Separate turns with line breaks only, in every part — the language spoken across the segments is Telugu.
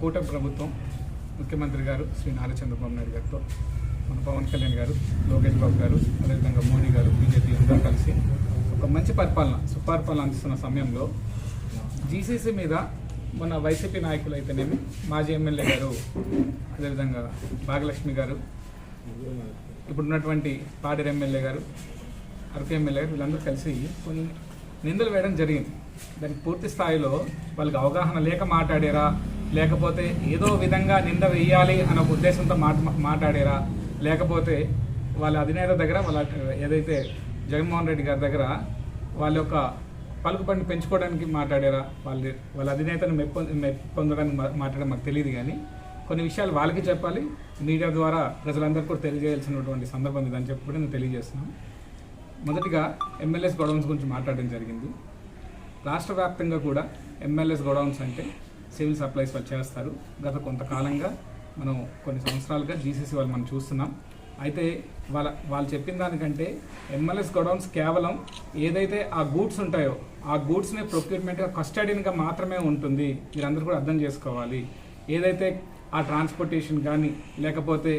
కూటమి ప్రభుత్వం ముఖ్యమంత్రి గారు శ్రీ నారా చంద్రబాబు నాయుడు గారితో మన పవన్ కళ్యాణ్ గారు లోకేష్ బాబు గారు అదేవిధంగా మోడీ గారు బీజేపీ అందరూ కలిసి ఒక మంచి పరిపాలన సుపరిపాలన అందిస్తున్న సమయంలో జీసీసీ మీద మన వైసీపీ నాయకులు అయితేనేమి మాజీ ఎమ్మెల్యే గారు అదేవిధంగా భాగలక్ష్మి గారు ఇప్పుడున్నటువంటి పాడేరు ఎమ్మెల్యే గారు అరకు ఎమ్మెల్యే గారు వీళ్ళందరూ కలిసి కొన్ని నిందలు వేయడం జరిగింది. దానికి పూర్తి స్థాయిలో వాళ్ళకి అవగాహన లేక మాట్లాడారా? లేకపోతే ఏదో విధంగా నింద వేయాలి అనే ఒక ఉద్దేశంతో మాట మాట్లాడారా? లేకపోతే వాళ్ళ అధినేత దగ్గర వాళ్ళ ఏదైతే జగన్మోహన్ రెడ్డి గారి దగ్గర వాళ్ళ యొక్క పలుకుబడిని పెంచుకోవడానికి మాట్లాడారా? వాళ్ళ వాళ్ళ అధినేతను మెప్పొ మెప్పొందడానికి మాట్లాడడం మాకు తెలియదు కానీ కొన్ని విషయాలు వాళ్ళకి చెప్పాలి. మీడియా ద్వారా ప్రజలందరికీ కూడా తెలియజేయాల్సినటువంటి సందర్భం ఇదని చెప్పి కూడా నేను తెలియజేస్తున్నాను మొదటిగా ఎమ్మెల్యేస్ గొడవన్స్ గురించి మాట్లాడడం జరిగింది. రాష్ట్ర వ్యాప్తంగా కూడా ఎమ్మెల్యేస్ గొడవన్స్ అంటే సివిల్ సప్లైస్ వాళ్ళు చేస్తారు. గత కొంతకాలంగా మనం కొన్ని సంవత్సరాలుగా జీసీసీ వాళ్ళు మనం చూస్తున్నాం. అయితే వాళ్ళ వాళ్ళు చెప్పిన దానికంటే ఎంఎల్ఎస్ గొడౌన్స్ కేవలం ఏదైతే ఆ గూడ్స్ ఉంటాయో ఆ గూడ్స్ని ప్రొక్యూర్మెంట్గా కస్టడీన్గా మాత్రమే ఉంటుంది. మీరందరూ కూడా అర్థం చేసుకోవాలి. ఏదైతే ఆ ట్రాన్స్పోర్టేషన్ కానీ లేకపోతే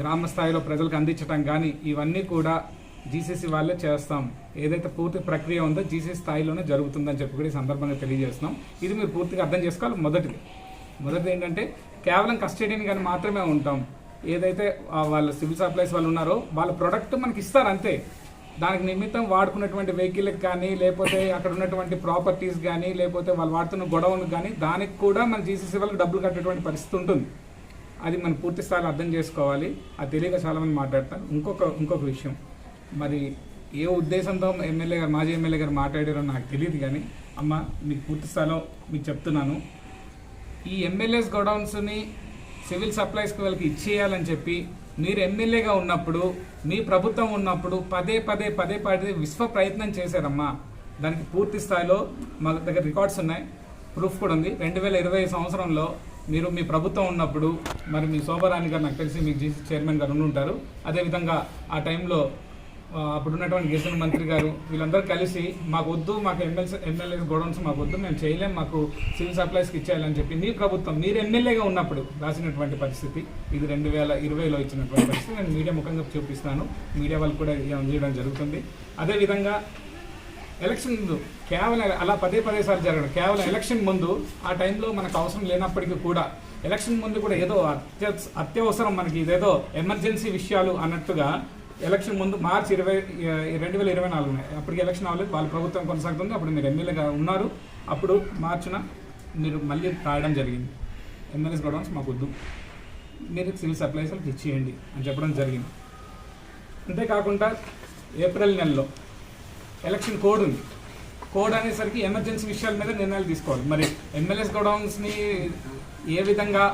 గ్రామ స్థాయిలో ప్రజలకు అందించడం కానీ ఇవన్నీ కూడా జీసీసీ వాళ్ళే చేస్తాం. ఏదైతే పూర్తి ప్రక్రియ ఉందో జీసీ స్థాయిలోనే జరుగుతుందని చెప్పి కూడా ఈ సందర్భంగా తెలియజేస్తున్నాం. ఇది మీరు పూర్తిగా అర్థం చేసుకోవాలి మొదటిది. మొదటిది ఏంటంటే కేవలం కస్టడీని కానీ మాత్రమే ఉంటాం. ఏదైతే వాళ్ళ సివిల్ సప్లైస్ వాళ్ళు ఉన్నారో వాళ్ళ ప్రొడక్ట్ మనకి ఇస్తారు అంతే. దానికి నిమిత్తం వాడుకున్నటువంటి వెహికల్కి కానీ లేకపోతే అక్కడ ఉన్నటువంటి ప్రాపర్టీస్ కానీ లేకపోతే వాళ్ళు వాడుతున్న గొడవను కానీ దానికి కూడా మన జీసీసీ వాళ్ళకి డబ్బులు కట్టేటువంటి పరిస్థితి ఉంటుంది. అది మనం పూర్తి స్థాయిలో అర్థం చేసుకోవాలి. అది తెలియక చాలామంది మాట్లాడతారు. ఇంకొక ఇంకొక విషయం. మరి ఏ ఉద్దేశంతో ఎమ్మెల్యే గారు మాజీ ఎమ్మెల్యే గారు మాట్లాడారో నాకు తెలియదు కానీ అమ్మ మీకు పూర్తి స్థాయిలో మీకు చెప్తున్నాను. ఈ ఎమ్మెల్యేస్ గోడౌన్స్ని సివిల్ సప్లైస్కి వాళ్ళకి ఇచ్చేయాలని చెప్పి మీరు ఎమ్మెల్యేగా ఉన్నప్పుడు మీ ప్రభుత్వం ఉన్నప్పుడు పదే పదే పదే పదే విశ్వ ప్రయత్నం చేశారమ్మా. దానికి పూర్తి స్థాయిలో మా దగ్గర రికార్డ్స్ ఉన్నాయి. ప్రూఫ్ కూడా ఉంది. రెండు వేల ఇరవై సంవత్సరంలో మీరు మీ ప్రభుత్వం ఉన్నప్పుడు మరి మీ శోభరాణి గారు నాకు తెలిసి మీకు జీసీ చైర్మన్ గారు ఉండి ఉంటారు అదేవిధంగా ఆ టైంలో అప్పుడు ఉన్నటువంటి గిరిజన మంత్రి గారు వీళ్ళందరూ కలిసి మాకు వద్దు మాకు ఎమ్మెల్సీ ఎమ్మెల్యే గోడౌన్స్ మాకు వద్దు మేము చేయలేం మాకు సివిల్ సప్లైస్కి ఇచ్చేయాలని చెప్పి మీ ప్రభుత్వం మీరు ఎమ్మెల్యేగా ఉన్నప్పుడు రాసినటువంటి పరిస్థితి. ఇది రెండు వేల ఇరవైలో ఇచ్చినటువంటి పరిస్థితి. నేను మీడియా ముఖంగా చూపిస్తాను. మీడియా వాళ్ళు కూడా చేయడం జరుగుతుంది. అదేవిధంగా ఎలక్షన్ ముందు కేవలం అలా పదే పదే సార్లు జరగడం కేవలం ఎలక్షన్ ముందు ఆ టైంలో మనకు అవసరం లేనప్పటికీ కూడా ఎలక్షన్ ముందు కూడా ఏదో అత్య అత్యవసరం మనకి ఇదేదో ఎమర్జెన్సీ విషయాలు అన్నట్టుగా ఎలక్షన్ ముందు మార్చి ఇరవై రెండు వేల ఇరవై నాలుగు అప్పటికి ఎలక్షన్ అవ్వలేదు వాళ్ళ ప్రభుత్వం కొనసాగుతుంది. అప్పుడు మీరు ఎమ్మెల్యేగా ఉన్నారు. అప్పుడు మార్చిన మీరు మళ్ళీ రాయడం జరిగింది. ఎమ్మెల్యేస్ గొడవన్స్ మాకు వద్దు. మీరు సివిల్ సప్లైస్ ఇచ్చేయండి అని చెప్పడం జరిగింది. అంతేకాకుండా ఏప్రిల్ నెలలో ఎలక్షన్ కోడ్ ఉంది. కోడ్ అనేసరికి ఎమర్జెన్సీ విషయాల మీద నిర్ణయాలు తీసుకోవాలి. మరి ఎమ్మెల్యేస్ గోడౌన్స్ని ఏ విధంగా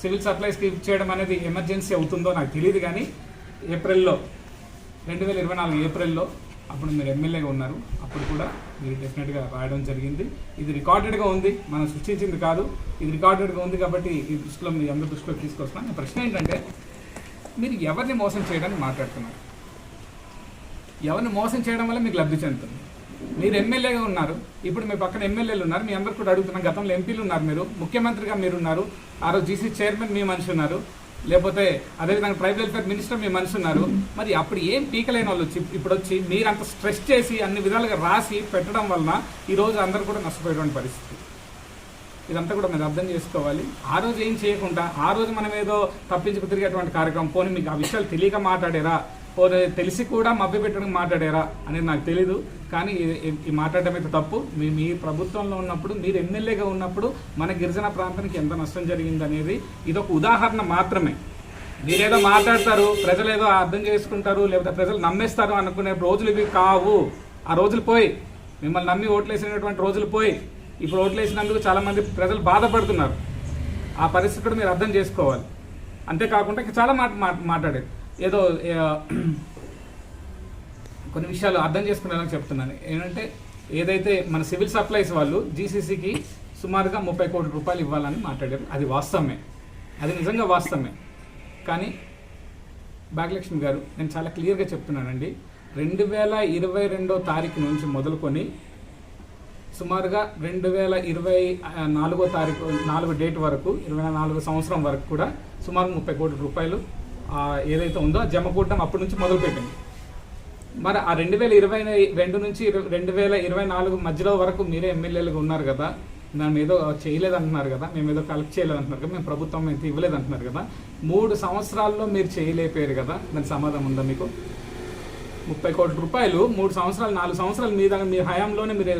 సివిల్ సప్లైస్కి ఇచ్చేయడం అనేది ఎమర్జెన్సీ అవుతుందో నాకు తెలియదు కానీ ఏప్రిల్లో రెండు వేల ఇరవై నాలుగు ఏప్రిల్లో అప్పుడు మీరు ఎమ్మెల్యేగా ఉన్నారు. అప్పుడు కూడా మీరు డెఫినెట్గా రాయడం జరిగింది. ఇది రికార్డెడ్గా ఉంది. మనం సృష్టించింది కాదు. ఇది రికార్డెడ్గా ఉంది కాబట్టి ఈ దృష్టిలో మీ అందరి దృష్టిలో తీసుకొస్తున్నాను. ప్రశ్న ఏంటంటే మీరు ఎవరిని మోసం చేయడానికి మాట్లాడుతున్నారు? ఎవరిని మోసం చేయడం వల్ల మీకు లబ్ధి చెందుతుంది? మీరు ఎమ్మెల్యేగా ఉన్నారు. ఇప్పుడు మీ పక్కన ఎమ్మెల్యేలు ఉన్నారు. మీ అందరు కూడా అడుగుతున్నాం గతంలో ఎంపీలు ఉన్నారు మీరు. ముఖ్యమంత్రిగా మీరు ఉన్నారు. ఆ రోజు జీసీ చైర్మన్ మీ మనిషి ఉన్నారు. లేకపోతే అదేవిధంగా ట్రైబల్ వెల్ఫేర్ మినిస్టర్ మీ మనిషి ఉన్నారు. మరి అప్పుడు ఏం పీకలేని వాళ్ళు వచ్చి ఇప్పుడు వచ్చి మీరంత స్ట్రెస్ చేసి అన్ని విధాలుగా రాసి పెట్టడం వలన ఈ రోజు అందరూ కూడా నష్టపోయేటువంటి పరిస్థితి. ఇదంతా కూడా మీరు అర్థం చేసుకోవాలి. ఆ రోజు ఏం చేయకుండా ఆ రోజు మనం ఏదో తప్పించుకు తిరిగేటువంటి కార్యక్రమం పోనీ మీకు ఆ విషయాలు తెలియక మాట్లాడారా తెలిసి కూడా మభ్య పెట్టడం మాట్లాడారా అనేది నాకు తెలీదు. కానీ ఈ- మాట్లాడడం అయితే తప్పు. మీ మీ ప్రభుత్వంలో ఉన్నప్పుడు మీరు ఎమ్మెల్యేగా ఉన్నప్పుడు మన గిరిజన ప్రాంతానికి ఎంత నష్టం జరిగింది అనేది ఇది ఒక ఉదాహరణ మాత్రమే. మీరేదో మాట్లాడతారు ప్రజలు ఏదో అర్థం చేసుకుంటారు లేకపోతే ప్రజలు నమ్మేస్తారు అనుకునే రోజులు ఇవి కావు. ఆ రోజులు పోయి మిమ్మల్ని నమ్మి ఓట్లేసినటువంటి రోజులు పోయి ఇప్పుడు ఓట్లేసినందుకు చాలా మంది ప్రజలు బాధపడుతున్నారు. ఆ పరిస్థితి కూడా మీరు అర్థం చేసుకోవాలి. అంతేకాకుండా చాలా మాట మాట- మాట్లాడేది ఏదో కొన్ని విషయాలు అర్థం చేసుకునేలా చెప్తున్నాను. ఏంటంటే ఏదైతే మన సివిల్ సప్లైస్ వాళ్ళు జీసీసీకి సుమారుగా ముప్పై కోట్ల రూపాయలు ఇవ్వాలని మాట్లాడారు అది వాస్తవమే. అది నిజంగా వాస్తవమే. కానీ భాగ్యలక్ష్మి గారు నేను చాలా క్లియర్గా చెప్తున్నానండి. రెండు వేల ఇరవై రెండో తారీఖు నుంచి మొదలుకొని సుమారుగా రెండు వేల ఇరవై నాలుగో తారీఖు నాలుగు డేట్ వరకు ఇరవై నాలుగు సంవత్సరం వరకు కూడా సుమారు ముప్పై కోట్ల రూపాయలు ఏదైతే ఉందో జమ కూడడం అప్పటి నుంచి మొదలుపెట్టింది. మరి ఆ రెండు వేల ఇరవై రెండు నుంచి ఇరవై- రెండు వేల ఇరవై నాలుగు మధ్యలో వరకు మీరే ఎమ్మెల్యేలుగా ఉన్నారు కదా మేము ఏదో చేయలేదు అంటున్నారు కదా మేము ఏదో కలెక్ట్ చేయలేదు అంటున్నారు కదా మేము ప్రభుత్వం అయితే ఇవ్వలేదు అంటున్నారు కదా మూడు సంవత్సరాల్లో మీరు చేయలేకపోయారు కదా దాని సమాధానం ఉందా మీకు? ముప్పై కోట్ల రూపాయలు మూడు సంవత్సరాలు నాలుగు సంవత్సరాలు మీ మీ హయాంలోనే మీరు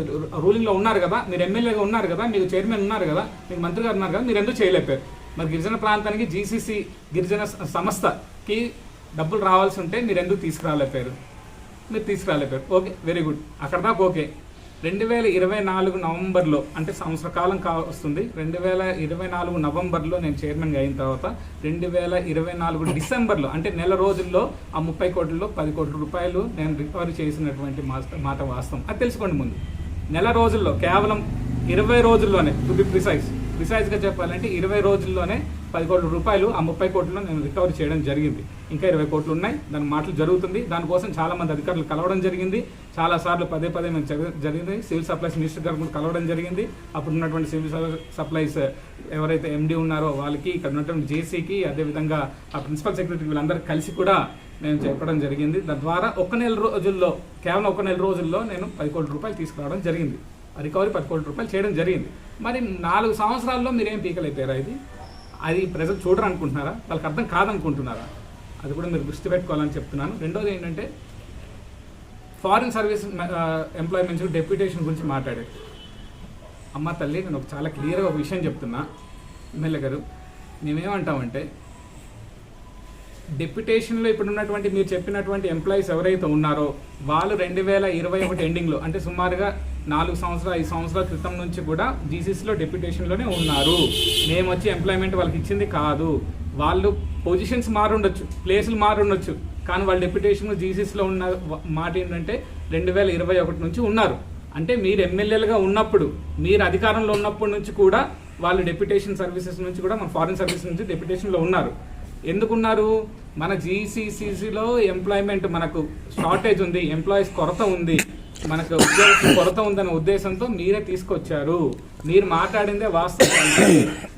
రూలింగ్లో ఉన్నారు కదా మీరు ఎమ్మెల్యేగా ఉన్నారు కదా మీకు చైర్మన్ ఉన్నారు కదా మీకు మంత్రి గారు ఉన్నారు కదా మీరు ఎందుకు చేయలేపారు మరి గిరిజన ప్రాంతానికి జీసీసీ గిరిజన సంస్థకి డబ్బులు రావాల్సి ఉంటే మీరు ఎందుకు తీసుకురాలేపారు? మీరు తీసుకురాలేపారు. Okay very good. అక్కడ దాకా ఓకే. రెండు వేల ఇరవై నాలుగు నవంబర్లో అంటే సంవత్సర కాలం కా వస్తుంది. రెండు వేల ఇరవై నాలుగు నవంబర్లో నేను చైర్మన్గా అయిన తర్వాత రెండు వేల ఇరవై నాలుగు డిసెంబర్లో అంటే నెల రోజుల్లో ఆ ముప్పై కోట్లలో పది కోట్ల రూపాయలు నేను రికవరీ చేసినటువంటి మాట వాస్తవం. అది తెలుసుకోండి ముందు. నెల రోజుల్లో కేవలం ఇరవై రోజుల్లోనే టు బి ప్రిసైజ్. ప్రిసైజ్గా చెప్పాలంటే ఇరవై రోజుల్లోనే పది కోట్ల రూపాయలు ఆ ముప్పై కోట్లను నేను రికవరీ చేయడం జరిగింది. ఇంకా ఇరవై కోట్లు ఉన్నాయి. దాని మాటలు జరుగుతుంది. దానికోసం చాలామంది అధికారులు కలవడం జరిగింది. చాలా సార్లు పదే పదే మేము జరిగింది. సివిల్ సప్లైస్ మినిస్టర్ గారు కూడా కలవడం జరిగింది. అప్పుడు ఉన్నటువంటి సివిల్ సప్లైస్ ఎవరైతే ఎండీ ఉన్నారో వాళ్ళకి ఇక్కడ ఉన్నటువంటి జేసీకి అదేవిధంగా ఆ ప్రిన్సిపల్ సెక్రటరీ వీళ్ళందరూ కలిసి కూడా నేను చెప్పడం జరిగింది. తద్వారా ఒక నెల రోజుల్లో కేవలం ఒక నెల రోజుల్లో నేను పది కోట్ల రూపాయలు తీసుకురావడం జరిగింది. రికవరీ పది కోట్ల రూపాయలు చేయడం జరిగింది. మరి నాలుగు సంవత్సరాల్లో మీరేం పీకలైపోయారా ఇది? అది ప్రజలు చూడరు అనుకుంటున్నారా వాళ్ళకి అర్థం కాదనుకుంటున్నారా? అది కూడా మీరు దృష్టి పెట్టుకోవాలని చెప్తున్నాను. రెండోది ఏంటంటే ఫారిన్ సర్వీస్ ఎంప్లాయ్మెంట్స్ డెప్యుటేషన్ గురించి మాట్లాడారు. అమ్మ తల్లి నేను ఒక చాలా క్లియర్గా ఒక విషయం చెప్తున్నా. ఎమ్మెల్యే గారు మేమేమంటామంటే డెప్యుటేషన్లో ఇప్పుడు ఉన్నటువంటి మీరు చెప్పినటువంటి ఎంప్లాయీస్ ఎవరైతే ఉన్నారో వాళ్ళు రెండు వేల ఇరవై ఒకటి ఎండింగ్లో అంటే సుమారుగా నాలుగు సంవత్సరాలు ఐదు సంవత్సరాల క్రితం నుంచి కూడా జీసీసీలో డెప్యుటేషన్లోనే ఉన్నారు. మేము వచ్చి ఎంప్లాయ్మెంట్ వాళ్ళకి ఇచ్చింది కాదు. వాళ్ళు పొజిషన్స్ మారుండొచ్చు ప్లేసులు మారుండొచ్చు. కానీ వాళ్ళ డెప్యుటేషన్ జీసీసీలో ఉన్న మాట ఏంటంటే రెండు వేల ఇరవై ఒకటి నుంచి ఉన్నారు. అంటే మీరు ఎమ్మెల్యేలుగా ఉన్నప్పుడు మీరు అధికారంలో ఉన్నప్పటి నుంచి కూడా వాళ్ళు డెప్యుటేషన్ సర్వీసెస్ నుంచి కూడా మన ఫారిన్ సర్వీస్ నుంచి డెప్యుటేషన్లో ఉన్నారు. ఎందుకున్నారు? మన జీసీసీసీలో ఎంప్లాయ్మెంట్ మనకు షార్టేజ్ ఉంది ఎంప్లాయీస్ కొరత ఉంది. మనకు ఉద్యోగం కొరత ఉందనే ఉద్దేశంతో మీరే తీసుకొచ్చారు. మీరు మాట్లాడిందే వాస్తవం.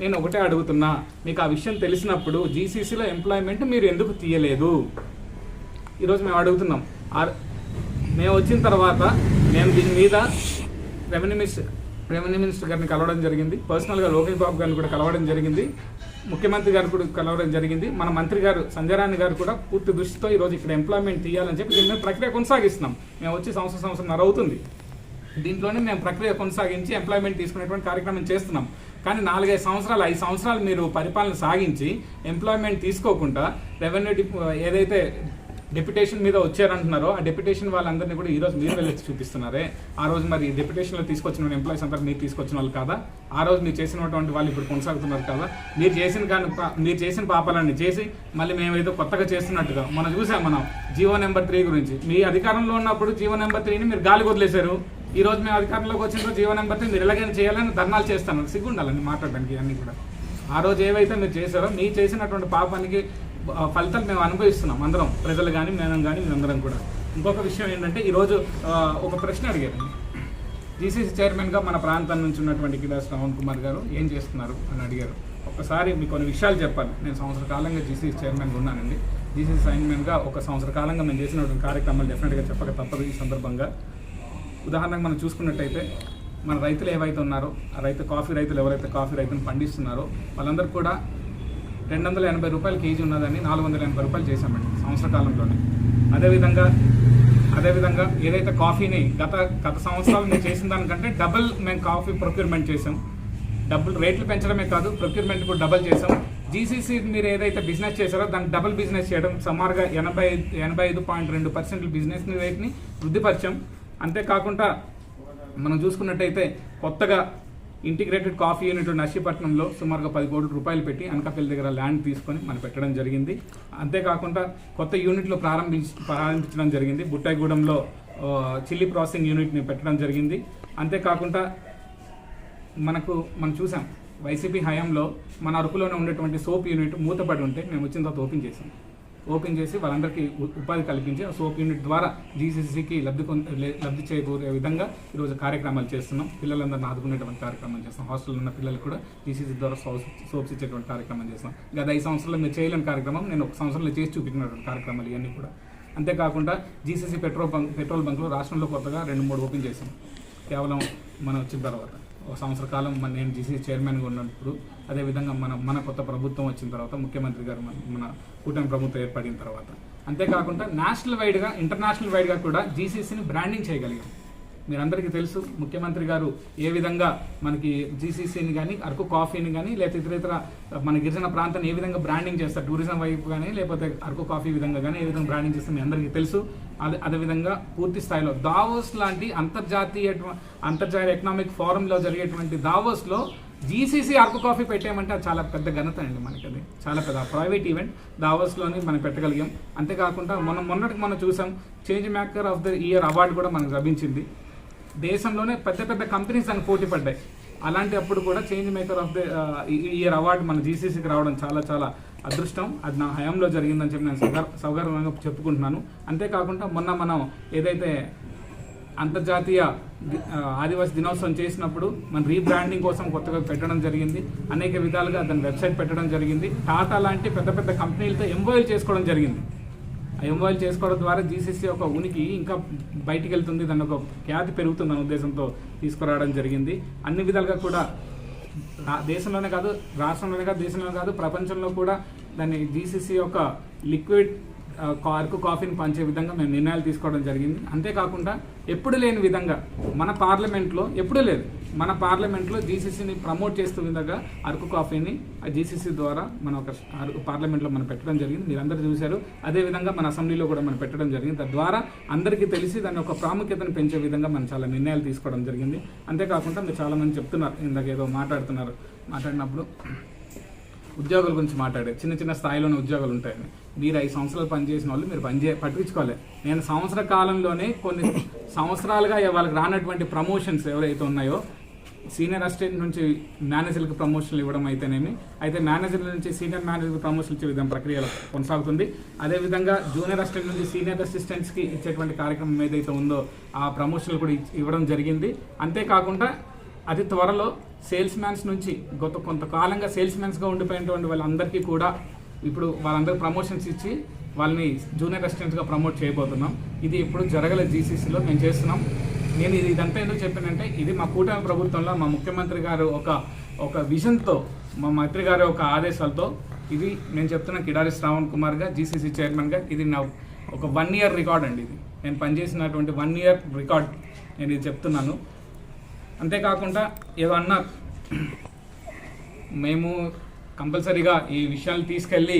నేను ఒకటే అడుగుతున్నా. మీకు ఆ విషయం తెలిసినప్పుడు జీసీసీలో ఎంప్లాయ్మెంట్ మీరు ఎందుకు తీయలేదు? ఈరోజు మేము అడుగుతున్నాం. మేము వచ్చిన తర్వాత మేము దీని మీద రెవెన్యూ మినిస్టర్ రెవెన్యూ మినిస్టర్ గారిని కలవడం జరిగింది. పర్సనల్గా లోకేష్ బాబు గారిని కూడా కలవడం జరిగింది. ముఖ్యమంత్రి గారు కూడా కలవడం జరిగింది. మన మంత్రి గారు సంజయరాణి గారు కూడా పూర్తి దృష్టితో ఈరోజు ఇక్కడ ఎంప్లాయ్మెంట్ తీయాలని చెప్పి దీని మీద ప్రక్రియ కొనసాగిస్తున్నాం. మేము వచ్చి సంవత్సరం సంవత్సరం అవుతుంది దీంట్లోనే మేము ప్రక్రియ కొనసాగించి ఎంప్లాయ్మెంట్ తీసుకునేటువంటి కార్యక్రమం చేస్తున్నాం. కానీ నాలుగైదు సంవత్సరాలు ఐదు సంవత్సరాలు మీరు పరిపాలన సాగించి ఎంప్లాయ్మెంట్ తీసుకోకుండా రెవెన్యూ డిప్ ఏదైతే డెప్యుటేషన్ మీద వచ్చారంటున్నారో. ఆ డెప్యుటేషన్ వాళ్ళందరినీ కూడా ఈరోజు మీరు వెళ్ళి చూపిస్తున్నారే. ఆ రోజు మరి డెప్యుటేషన్లో తీసుకొచ్చిన ఎంప్లాయీస్ అంతా మీరు తీసుకొచ్చిన వాళ్ళు కాదా? ఆ రోజు మీరు చేసినటువంటి వాళ్ళు ఇప్పుడు కొనసాగుతున్నారు కదా? మీరు చేసిన కానీ పా- మీరు చేసిన పాపాలన్నీ చేసి మళ్ళీ మేము కొత్తగా చేస్తున్నట్టుగా మనం చూసాం మనం జీవో నెంబర్ త్రీ గురించి. మీ అధికారంలో ఉన్నప్పుడు జీవో నెంబర్ త్రీని మీరు గాలి వదిలేశారు ఈ రోజు మేము అధికారంలోకి వచ్చిన జీవో నెంబర్ త్రీ మీరు ఎలాగైనా చేయాలని ధర్నాలు చేస్తాను. సిగ్గుండాలని మాట్లాడడానికి ఇవన్నీ కూడా. ఆ రోజు ఏవైతే మీరు చేశారో మీ చేసినటువంటి పాపానికి ఫలితాలు మేము అనుభవిస్తున్నాం అందరం ప్రజలు కానీ మేము కానీ మేమందరం కూడా. ఇంకొక విషయం ఏంటంటే ఈరోజు ఒక ప్రశ్న అడిగారు జీసీసీ చైర్మన్గా మన ప్రాంతం నుంచి ఉన్నటువంటి కిడా శ్రవణ్ కుమార్ గారు ఏం చేస్తున్నారు అని అడిగారు. ఒకసారి మీకు కొన్ని విషయాలు చెప్పాలి. నేను సంవత్సర కాలంగా జీసీసీ చైర్మన్గా ఉన్నానండి. జీసీసీ చైర్మన్గా ఒక సంవత్సర కాలంగా మేము చేసినటువంటి కార్యక్రమాలు డెఫినెట్గా చెప్పక తప్పదు ఈ సందర్భంగా. ఉదాహరణకు మనం చూసుకున్నట్టయితే మన రైతులు ఏవైతే ఉన్నారో ఆ రైతు కాఫీ రైతులు ఎవరైతే కాఫీ రైతును పండిస్తున్నారో వాళ్ళందరూ కూడా రెండు వందల ఎనభై రూపాయలు కేజీ ఉన్నదని నాలుగు వందల ఎనభై రూపాయలు చేశామండి సంవత్సర కాలంలోనే అదేవిధంగా అదేవిధంగా ఏదైతే కాఫీని గత గత సంవత్సరాలు మేము చేసిన దానికంటే డబుల్ మేము కాఫీ ప్రొక్యూర్మెంట్ చేసాం డబుల్ రేట్లు పెంచడమే కాదు ప్రొక్యూర్మెంట్ కూడా డబుల్ చేసాం జీసీసీ మీరు ఏదైతే బిజినెస్ చేశారో దాన్ని డబుల్ బిజినెస్ చేయడం సుమారుగా ఎనభై ఎనభై ఐదు పాయింట్ రెండు పర్సెంట్ బిజినెస్ రేట్ని వృద్ధిపరిచాం. అంతేకాకుండా మనం చూసుకున్నట్టయితే కొత్తగా ఇంటిగ్రేటెడ్ కాఫీ యూనిట్ నర్సీపట్నంలో సుమారుగా పది కోట్ల రూపాయలు పెట్టి అనకాపల్లి దగ్గర ల్యాండ్ తీసుకొని మనం పెట్టడం జరిగింది. అంతేకాకుండా కొత్త యూనిట్లు ప్రారంభించి ప్రారంభించడం జరిగింది. బుట్టాయిగూడెంలో చిల్లీ ప్రాసెసింగ్ యూనిట్ని పెట్టడం జరిగింది. అంతేకాకుండా మనకు మనం చూసాం వైసీపీ హయాంలో మన అరకులోనే ఉండేటువంటి సోప్ యూనిట్ మూతపడి ఉంటే మేము వచ్చిన తర్వాత ఓపెన్ చేసాం. ఓపెన్ చేసి వాళ్ళందరికీ ఉపాధి కల్పించి సోప్ యూనిట్ ద్వారా జీసీసీకి లబ్ధి లబ్ధి చేకూరే విధంగా ఈరోజు కార్యక్రమాలు చేస్తున్నాం. పిల్లలందరిని ఆదుకునేటువంటి కార్యక్రమం చేస్తాం. హాస్టల్లో ఉన్న పిల్లలు కూడా జీసీసీ ద్వారా సోప్స్ ఇచ్చేటువంటి కార్యక్రమం చేస్తాం. గత ఐదు సంవత్సరాలు మీరు చేయలేని కార్యక్రమం నేను ఒక సంవత్సరంలో చేసి చూపించినటువంటి కార్యక్రమాలు ఇవన్నీ కూడా. అంతేకాకుండా జీసీసీ పెట్రోల్ బంక్ పెట్రోల్ బంకులు రాష్ట్రంలో కొత్తగా రెండు మూడు ఓపెన్ చేసాం కేవలం మనం వచ్చిన తర్వాత. ఒక సంవత్సర కాలం మన నేను జీసీ చైర్మన్గా ఉన్నప్పుడు అదేవిధంగా మన మన కొత్త ప్రభుత్వం వచ్చిన తర్వాత ముఖ్యమంత్రి గారు మన మన కూటమి ప్రభుత్వం ఏర్పడిన తర్వాత. అంతేకాకుండా నేషనల్ వైడ్గా ఇంటర్నేషనల్ వైడ్గా కూడా జీసీసీని బ్రాండింగ్ చేయగలిగాం. మీరందరికీ తెలుసు ముఖ్యమంత్రి గారు ఏ విధంగా మనకి జీసీసీని కానీ అరకు కాఫీని కానీ లేకపోతే ఇతర ఇతర మన గిరిజన ప్రాంతాన్ని ఏ విధంగా బ్రాండింగ్ చేస్తారు టూరిజం వైపు కానీ లేకపోతే అరకు కాఫీ విధంగా కానీ ఏ విధంగా బ్రాండింగ్ చేస్తారు మీ అందరికీ తెలుసు. అదే అదేవిధంగా పూర్తి స్థాయిలో దావోస్ లాంటి అంతర్జాతీయ అంతర్జాతీయ ఎకనామిక్ ఫోరంలో జరిగేటువంటి దావోస్లో జీసీసీ అరకు కాఫీ పెట్టామంటే అది చాలా పెద్ద ఘనత అండి మనకి అది. చాలా పెద్ద ప్రైవేట్ ఈవెంట్ దావోస్లోని మనం పెట్టగలిగాం. అంతేకాకుండా మొన్న మొన్నటికి మనం చూసాం change maker of the year award కూడా మనకు లభించింది. దేశంలోనే పెద్ద పెద్ద కంపెనీస్ దానికి పోటీ పడ్డాయి. అలాంటి అప్పుడు కూడా change maker of the year award మన జీసీసీకి రావడం చాలా చాలా అదృష్టం. అది నా హయాంలో జరిగిందని చెప్పి నేను సౌగర్ సౌగర్వంగా చెప్పుకుంటున్నాను. అంతేకాకుండా మొన్న మనం ఏదైతే అంతర్జాతీయ ఆదివాసీ దినోత్సవం చేసినప్పుడు మన రీబ్రాండింగ్ కోసం కొత్తగా పెట్టడం జరిగింది. అనేక విధాలుగా దాని వెబ్సైట్ పెట్టడం జరిగింది. టాటా లాంటి పెద్ద పెద్ద కంపెనీలతో ఎంఓఎల్ చేసుకోవడం జరిగింది. ఎంఓఎల్ చేసుకోవడం ద్వారా జీసీసీ ఒక ఉనికి ఇంకా బయటికి వెళ్తుంది. దాని ఒక ఖ్యాతి పెరుగుతుంది అనే ఉద్దేశంతో తీసుకురావడం జరిగింది. అన్ని విధాలుగా కూడా దేశంలోనే కాదు రాష్ట్రంలోనే కాదు దేశంలోనే కాదు ప్రపంచంలో కూడా దాన్ని జీసీసీ యొక్క లిక్విడ్ అరకు కాఫీని పంచే విధంగా మేము నిర్ణయాలు తీసుకోవడం జరిగింది. అంతేకాకుండా ఎప్పుడు లేని విధంగా మన పార్లమెంట్లో ఎప్పుడూ లేదు. మన పార్లమెంట్లో జీసీసీని ప్రమోట్ చేస్తూ విధంగా అరకు కాఫీని ఆ జీసీసీ ద్వారా మన ఒక అరకు పార్లమెంట్లో మనం పెట్టడం జరిగింది. మీరు అందరూ చూశారు అదేవిధంగా మన అసెంబ్లీలో కూడా మనం పెట్టడం జరిగింది. తద్వారా అందరికీ తెలిసి దాని యొక్క ప్రాముఖ్యతను పెంచే విధంగా మనం చాలా నిర్ణయాలు తీసుకోవడం జరిగింది. అంతేకాకుండా మీరు చాలామంది చెప్తున్నారు ఇందాక ఏదో మాట్లాడుతున్నారు మాట్లాడినప్పుడు ఉద్యోగుల గురించి మాట్లాడే చిన్న చిన్న స్థాయిలోనే ఉద్యోగాలు ఉంటాయని. మీరు ఐదు సంవత్సరాలు పనిచేసిన వాళ్ళు మీరు పనిచే పట్టించుకోవాలి నేను సంవత్సర కాలంలోనే కొన్ని సంవత్సరాలుగా వాళ్ళకి రానటువంటి ప్రమోషన్స్ ఎవరైతే ఉన్నాయో సీనియర్ అసిస్టెంట్ నుంచి మేనేజర్లకు ప్రమోషన్లు ఇవ్వడం అయితేనేమి అయితే మేనేజర్ల నుంచి సీనియర్ మేనేజర్కి ప్రమోషన్ ఇచ్చే విధంగా ప్రక్రియ కొనసాగుతుంది. అదేవిధంగా జూనియర్ అసిస్టెంట్ నుంచి సీనియర్ అసిస్టెంట్స్కి ఇచ్చేటువంటి కార్యక్రమం ఏదైతే ఉందో ఆ ప్రమోషన్లు కూడా ఇవ్వడం జరిగింది. అంతేకాకుండా అతి త్వరలో సేల్స్ మ్యాన్స్ నుంచి గత కొంతకాలంగా సేల్స్ మ్యాన్స్గా ఉండిపోయినటువంటి వాళ్ళందరికీ కూడా ఇప్పుడు వాళ్ళందరికీ ప్రమోషన్స్ ఇచ్చి వాళ్ళని జూనియర్ అసిస్టెంట్స్గా ప్రమోట్ చేయబోతున్నాం. ఇది ఇప్పుడు జరగలేదు జీసీసీలో మేము చేస్తున్నాం. నేను ఇది ఇదంతా ఎందుకు చెప్పానంటే ఇది మా కూటమి ప్రభుత్వంలో మా ముఖ్యమంత్రి గారు ఒక ఒక విజన్తో మా మంత్రి గారి ఒక ఆదేశాలతో ఇది నేను చెప్తున్నా కిడారి శ్రావణ్ కుమార్గా జీసీసీ చైర్మన్గా ఇది నా ఒక వన్ ఇయర్ రికార్డ్ అండి ఇది. నేను పనిచేసినటువంటి వన్ ఇయర్ రికార్డ్ నేను ఇది చెప్తున్నాను. అంతేకాకుండా ఏదో అన్నారు మేము కంపల్సరీగా ఈ విషయాలు తీసుకెళ్ళి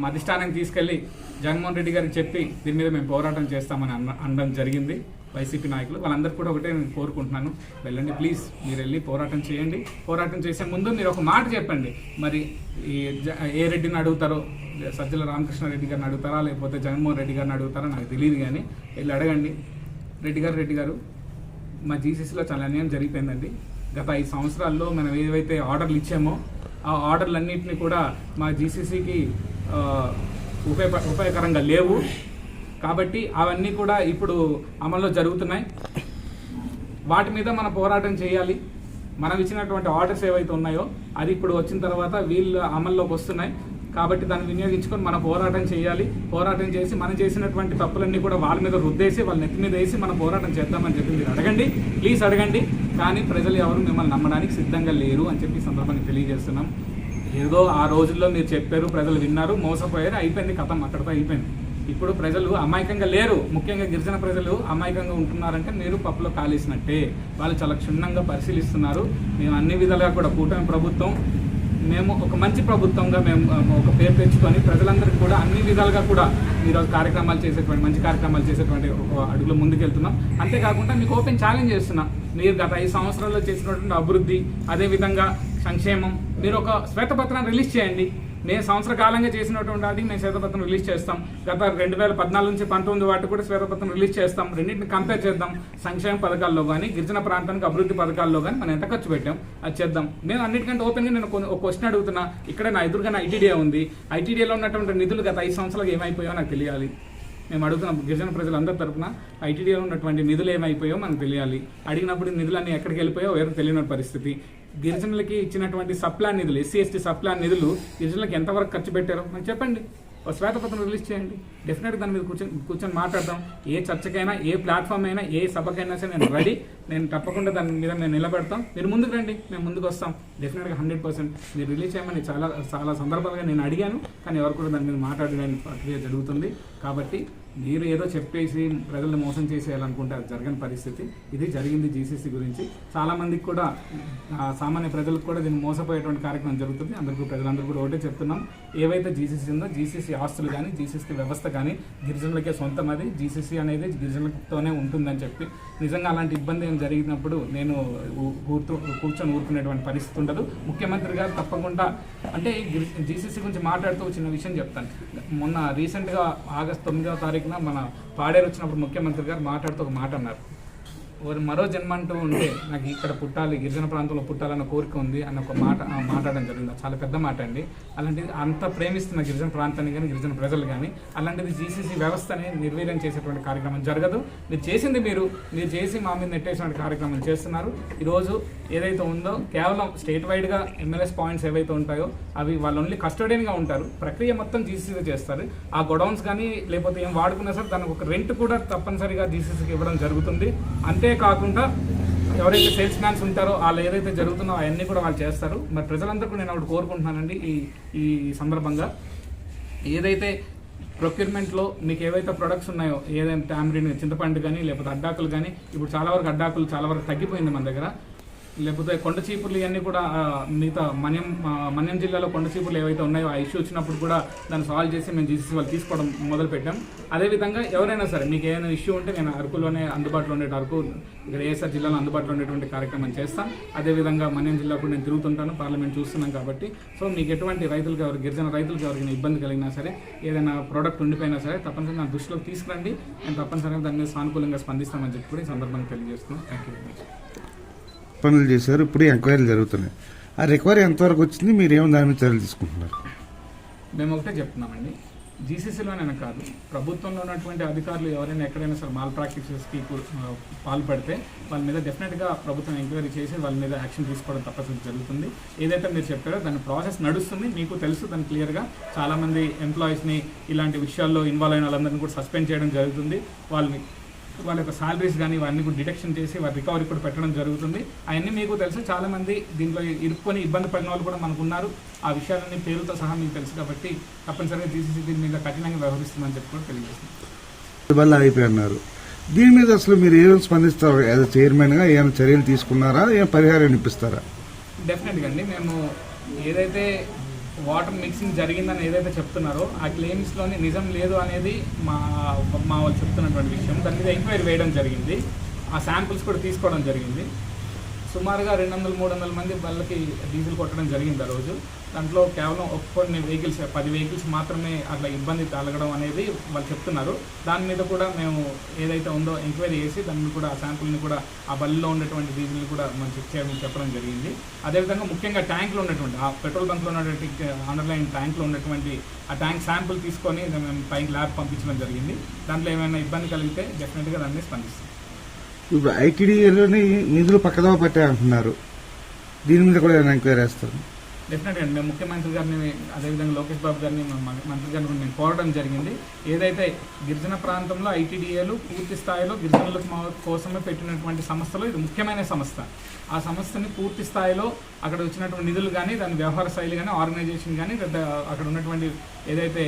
మా అధిష్టానానికి తీసుకెళ్ళి జగన్మోహన్ రెడ్డి గారికి చెప్పి దీని మీద మేము పోరాటం చేస్తామని అన్న అనడం జరిగింది. వైసీపీ నాయకులు. వాళ్ళందరూ కూడా ఒకటే నేను కోరుకుంటున్నాను. వెళ్ళండి ప్లీజ్ మీరు వెళ్ళి పోరాటం చేయండి. పోరాటం చేసే ముందు మీరు ఒక మాట చెప్పండి. మరి ఈ జ- ఏ రెడ్డిని అడుగుతారో సజ్జల రామకృష్ణారెడ్డి గారిని అడుగుతారా లేకపోతే జగన్మోహన్ రెడ్డి గారిని అడుగుతారా నాకు తెలియదు కానీ వెళ్ళి అడగండి. రెడ్డి గారు రెడ్డి గారు మా జీసీసీలో చాలా అన్యాయం జరిగిపోయిందండి. గత ఐదు సంవత్సరాల్లో మనం ఏవైతే ఆర్డర్లు ఇచ్చామో ఆ ఆర్డర్లన్నింటినీ కూడా మా జీసీసీకి ఉపయోగ ఉపయోగకరంగా లేవు. కాబట్టి అవన్నీ కూడా ఇప్పుడు అమల్లో జరుగుతున్నాయి. వాటి మీద మనం పోరాటం చేయాలి. మనం ఇచ్చినటువంటి ఆర్డర్స్ ఏవైతే ఉన్నాయో అది ఇప్పుడు వచ్చిన తర్వాత వీళ్ళు అమల్లోకి వస్తున్నాయి. కాబట్టి దాన్ని వినియోగించుకొని మనం పోరాటం చేయాలి. పోరాటం చేసి మనం చేసినటువంటి తప్పులన్నీ కూడా వాళ్ళ మీద రుద్దేసి వాళ్ళ నెత్తి మీద వేసి మనం పోరాటం చేద్దామని చెప్పి మీరు అడగండి. ప్లీజ్ అడగండి. కానీ ప్రజలు ఎవరు మిమ్మల్ని నమ్మడానికి సిద్ధంగా లేరు అని చెప్పి సందర్భాన్ని తెలియజేస్తున్నాం. ఏదో ఆ రోజుల్లో మీరు చెప్పారు ప్రజలు విన్నారు మోసపోయారు అయిపోయింది కథం అక్కడితో అయిపోయింది. ఇప్పుడు ప్రజలు అమాయకంగా లేరు. ముఖ్యంగా గిరిజన ప్రజలు అమాయకంగా ఉంటున్నారంటే మీరు పప్పులో కాలేసినట్టే. వాళ్ళు చాలా క్షుణ్ణంగా పరిశీలిస్తున్నారు. మేము అన్ని విధాలుగా కూడా కూటమి ప్రభుత్వం మేము ఒక మంచి ప్రభుత్వంగా మేము ఒక పేరు తెచ్చుకొని ప్రజలందరికీ కూడా అన్ని విధాలుగా కూడా ఈరోజు కార్యక్రమాలు చేసేటువంటి మంచి కార్యక్రమాలు చేసేటువంటి ఒక అడుగులో ముందుకెళ్తున్నాం. అంతేకాకుండా మీకు ఓపెన్ ఛాలెంజ్ చేస్తున్నాం. మీరు గత ఐదు సంవత్సరాల్లో చేసినటువంటి అభివృద్ధి అదేవిధంగా సంక్షేమం మీరు ఒక శ్వేతపత్రాన్ని రిలీజ్ చేయండి. మేము సంవత్సర కాలంగా చేసినటువంటి వాటికి మేము శ్వేతపత్రం రిలీజ్ చేస్తాం. గత రెండు వేల పద్నాలుగు నుంచి పంతొమ్మిది వాటికి కూడా శ్వేతపత్రం రిలీజ్ చేస్తాం. రెండింటిని కంపేర్ చేద్దాం. సంక్షేమ పథకాల్లో కానీ గిరిజన ప్రాంతానికి అభివృద్ధి పథకాల్లో కానీ మనం ఎంత ఖర్చు పెట్టాం? అది చేద్దాం. నేను అన్నిటికంటే ఓపెన్గా నేను ఒక క్వశ్చన్ అడుగుతున్నా. ఇక్కడ నా ఎదురుగా నా ఐటీడీఏ ఉంది. ఐటీడీఏలో ఉన్నటువంటి నిధులు గత ఐదు సంవత్సరాలు ఏమైపోయాయో నాకు తెలియాలి. మేము అడుగుతున్నాం గిరిజన ప్రజలందరి తరపున ఐటీడీలో ఉన్నటువంటి నిధులు ఏమైపోయో మనకు తెలియాలి. అడిగినప్పుడు నిధులన్నీ ఎక్కడికి వెళ్ళిపోయో ఎవరు తెలియని పరిస్థితి. గిరిజనులకి ఇచ్చినటువంటి సప్లాన్ నిధులు ఎస్సీ ఎస్టీ సప్లాన్ నిధులు గిరిజనులకు ఎంతవరకు ఖర్చు పెట్టారో? నాకు చెప్పండి. ఒక శ్వేతపత్రం రిలీజ్ చేయండి. డెఫినెట్గా దాని మీద కూర్చొని కూర్చొని మాట్లాడదాం. ఏ చర్చకైనా ఏ ప్లాట్ఫామ్ అయినా ఏ సభకైనా సరే నేను రెడీ నేను తప్పకుండా దాని మీద నేను నిలబెడతాం. మీరు ముందుకు రండి. మేము ముందుకు వస్తాం. డెఫినెట్గా హండ్రెడ్ పర్సెంట్ మీరు రిలీజ్ చేయమని చాలా చాలా సందర్భాలుగా నేను అడిగాను. కానీ ఎవరు కూడా దాని మీద మాట్లాడడానికి ప్రక్రియ జరుగుతుంది. కాబట్టి మీరు ఏదో చెప్పేసి ప్రజల్ని మోసం చేసేయాలనుకుంటే అది జరగని పరిస్థితి. ఇది జరిగింది జీసీసీ గురించి. చాలామందికి కూడా సామాన్య ప్రజలకు కూడా దీన్ని మోసపోయేటువంటి కార్యక్రమం జరుగుతుంది. అందరికీ ప్రజలందరూ కూడా ఒకటే చెప్తున్నాం. ఏవైతే జీసీసీ ఉందో జీసీసీ ఆస్తులు కానీ జీసీసీ వ్యవస్థ కానీ గిరిజనులకే సొంతం అది. జీసీసీ అనేది గిరిజనులతోనే ఉంటుందని చెప్పి. నిజంగా అలాంటి ఇబ్బంది ఏం జరిగినప్పుడు నేను ఊ- కూర్చో కూర్చొని ఊరుకునేటువంటి పరిస్థితి ఉండదు. ముఖ్యమంత్రి గారు తప్పకుండా అంటే జీసీసీ గురించి మాట్లాడుతూ చిన్న విషయం చెప్తాను. మొన్న రీసెంట్గా ఆగస్ట్ తొమ్మిదవ తారీఖు తారీఖున మన పాడేరు వచ్చినప్పుడు ముఖ్యమంత్రి గారు మాట్లాడుతూ ఒక మాట అన్నారు. మరో జన్మ అంటూ ఉంటే నాకు ఇక్కడ పుట్టాలి గిరిజన ప్రాంతంలో పుట్టాలన్న కోరిక ఉంది అన్న ఒక మాట మాట్లాడడం జరిగింది. చాలా పెద్ద మాట అండి. అలాంటిది అంత ప్రేమిస్తున్న గిరిజన ప్రాంతాన్ని కానీ గిరిజన ప్రజలు కానీ అలాంటిది జీసీసీ వ్యవస్థని నిర్వీర్యం చేసేటువంటి కార్యక్రమం జరగదు. మీరు చేసింది మీరు మీరు చేసి మా మీద నెట్టేసినటువంటి కార్యక్రమం చేస్తున్నారు. ఈరోజు ఏదైతే ఉందో కేవలం స్టేట్ వైడ్గా ఎమ్మెల్యేస్ పాయింట్స్ ఏవైతే ఉంటాయో అవి వాళ్ళు ఓన్లీ కస్టోడియన్గా ఉంటారు. ప్రక్రియ మొత్తం జీసీసీ చేస్తారు. ఆ గొడౌన్స్ కానీ లేకపోతే ఏం వాడుకున్నా సరే దానికి ఒక రెంట్ కూడా తప్పనిసరిగా జీసీసీకి ఇవ్వడం జరుగుతుంది. అంతేకాకుండా ఎవరైతే సేల్స్ మ్యాన్స్ ఉంటారో వాళ్ళు ఏదైతే జరుగుతుందో అవన్నీ కూడా వాళ్ళు చేస్తారు. మరి ప్రజలందరూ నేను ఒకటి కోరుకుంటున్నానండి ఈ ఈ సందర్భంగా. ఏదైతే ప్రొక్యూర్మెంట్లో మీకు ఏవైతే ప్రొడక్ట్స్ ఉన్నాయో ఏదైతే టామరిన్ చింతపండు కానీ లేకపోతే అడ్డాకులు కానీ ఇప్పుడు చాలా వరకు అడ్డాకులు చాలా వరకు తగ్గిపోయింది మన దగ్గర. లేకపోతే కొండ చీపుర్లు ఇవన్నీ కూడా మిగతా మన్యం మన్యం జిల్లాలో కొండ చీపుర్లు ఏవైతే ఉన్నాయో ఆ ఇష్యూ వచ్చినప్పుడు కూడా దాన్ని సాల్వ్ చేసి మేము జీసీసీ వాళ్ళు తీసుకోవడం మొదలుపెట్టాం. అదేవిధంగా ఎవరైనా సరే మీకు ఏదైనా ఇష్యూ ఉంటే నేను అరకులోనే అందుబాటులో ఉండే అరకు ఇక్కడ ఏఎస్ఆర్ జిల్లాలో అందుబాటులో ఉండేటువంటి కార్యక్రమం చేస్తాం. అదేవిధంగా మన్యం జిల్లా కూడా నేను తిరుగుతుంటాను పార్లమెంట్ చూస్తున్నాం కాబట్టి. సో మీకు ఎటువంటి రైతులకు ఎవరు గిరిజన రైతులకు ఎవరికైనా ఇబ్బంది కలిగినా సరే ఏదైనా ప్రోడక్ట్ ఉండిపోయినా సరే తప్పనిసరిగా నా దృష్టిలోకి తీసుకురండి. నేను తప్పనిసరిగా దాని మీద సానుకూలంగా స్పందిస్తామని చెప్పి కూడా ఈ సందర్భంగా తెలియజేస్తున్నాను. థ్యాంక్ యూ వెరీ మచ్
పనులు చేశారు ఇప్పుడు ఎంక్వైరీలు జరుగుతున్నాయి. ఆ రికవరీ ఎంతవరకు వచ్చింది? మీరు ఏమో దాని మీద చర్యలు తీసుకుంటున్నారు.
మేము ఒకటే చెప్తున్నామండి. జీసీసీలోనైనా కాదు. ప్రభుత్వంలో ఉన్నటువంటి అధికారులు ఎవరైనా ఎక్కడైనా సరే మాల్ ప్రాక్టీసెస్కి పాల్పడితే వాళ్ళ మీద డెఫినెట్గా ప్రభుత్వం ఎంక్వైరీ చేసి వాళ్ళ మీద యాక్షన్ తీసుకోవడం తప్పనిసరి జరుగుతుంది. ఏదైతే మీరు చెప్పారో దాని ప్రాసెస్ నడుస్తుంది. మీకు తెలుసు దాని క్లియర్గా. చాలామంది ఎంప్లాయీస్ని ఇలాంటి విషయాల్లో ఇన్వాల్వ్ అయిన వాళ్ళందరినీ కూడా సస్పెండ్ చేయడం జరుగుతుంది. వాళ్ళని వాళ్ళ యొక్క సాలరీస్ కానీ ఇవన్నీ కూడా డిటెక్షన్ చేసి వారి రికవరీ కూడా పెట్టడం జరుగుతుంది. అవన్నీ మీకు తెలుసు. చాలా మంది దీంట్లో ఇరుక్కొని ఇబ్బంది పడిన వాళ్ళు కూడా మనకు ఉన్నారు. ఆ విషయాలన్నీ పేరుతో సహా మీకు తెలుసు కాబట్టి తప్పనిసరిగా జీసీసీ దీని మీద కఠినంగా వ్యవహరిస్తుందని చెప్పి కూడా తెలియజేస్తుంది
అన్నారు. దీని మీద అసలు మీరు ఏం స్పందిస్తారు? యాజ్ చైర్మన్గా ఏమైనా చర్యలు తీసుకున్నారా? ఏం పరిహారం ఇప్పిస్తారా?
డెఫినెట్గా అండి. మేము ఏదైతే వాటర్ మిక్సింగ్ జరిగిందని ఏదైతే చెప్తున్నారో ఆ క్లెయిమ్స్లోని నిజం లేదు అనేది మా మా వాళ్ళు చెప్తున్నటువంటి విషయం. దాని మీద ఎంక్వైరీ వేయడం జరిగింది. ఆ శాంపిల్స్ కూడా తీసుకోవడం జరిగింది. సుమారుగా రెండు వందల మూడు వందల మంది వాళ్ళకి డీజిల్ కొట్టడం జరిగింది ఆ రోజు. దాంట్లో కేవలం ఒక కొన్ని వెహికల్స్ పది వెహికల్స్ మాత్రమే అట్లా ఇబ్బంది తలగడం అనేది వాళ్ళు చెప్తున్నారు. దాని మీద కూడా మేము ఏదైతే ఉందో ఎంక్వైరీ చేసి దాన్ని కూడా ఆ శాంపుల్ని కూడా ఆ బల్లిలో ఉన్నటువంటి డీజిల్ని కూడా మనం చెక్ చేయడం చెప్పడం జరిగింది. అదేవిధంగా ముఖ్యంగా ట్యాంక్లో ఉన్నటువంటి ఆ పెట్రోల్ బంక్లో ఉన్నటువంటి అండర్లైన్ ట్యాంక్లో ఉన్నటువంటి ఆ ట్యాంక్ శాంపుల్ తీసుకొని మేము పైకి ల్యాబ్ పంపించడం జరిగింది. దాంట్లో ఏమైనా ఇబ్బంది కలిగితే డెఫినెట్గా దాన్ని స్పందిస్తాం.
ఇప్పుడు ఐటీడీఏలోని నిధులు పక్కదో పట్టే అంటున్నారు దీని మీద కూడా ఎంక్వైరీ వేస్తారు
డెఫినెట్గా అండి. మేము ముఖ్యమంత్రి గారిని అదేవిధంగా లోకేష్ బాబు గారిని మంత్రి గారిని కూడా మేము కోరడం జరిగింది. ఏదైతే గిరిజన ప్రాంతంలో ఐటీడీఏలు పూర్తి స్థాయిలో గిరిజనుల కోసమే పెట్టినటువంటి సంస్థలో ఇది ముఖ్యమైన సంస్థ. ఆ సంస్థని పూర్తి స్థాయిలో అక్కడ వచ్చినటువంటి నిధులు కానీ దాని వ్యవహార శైలి కానీ ఆర్గనైజేషన్ కానీ పెద్ద అక్కడ ఉన్నటువంటి ఏదైతే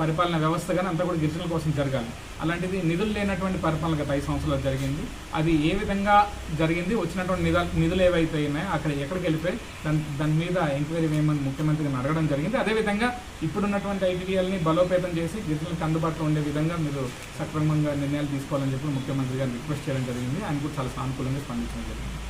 పరిపాలన వ్యవస్థ కానీ అంతా కూడా గిరిజనుల కోసం జరగాలి. అలాంటిది నిధులు లేనటువంటి పరిపాలన గత ఐదు సంవత్సరాలు జరిగింది. అది ఏ విధంగా జరిగింది? వచ్చినటువంటి నిధులు నిధులు ఏవైతే ఉన్నాయో అక్కడ ఎక్కడికి వెళ్ళిపోయి దాని దాని మీద ఎంక్వైరీ వేయమని ముఖ్యమంత్రిని అడగడం జరిగింది. అదేవిధంగా ఇప్పుడున్నటువంటి ఐటీడీఎల్ని బలోపేతం చేసి గిరిజనులకు అందుబాటులో ఉండే విధంగా మీరు సక్రమంగా నిర్ణయాలు తీసుకోవాలని చెప్పి ముఖ్యమంత్రి గారు రిక్వెస్ట్ చేయడం జరిగింది. ఆయన కూడా చాలా సానుకూలంగా స్పందించడం జరిగింది.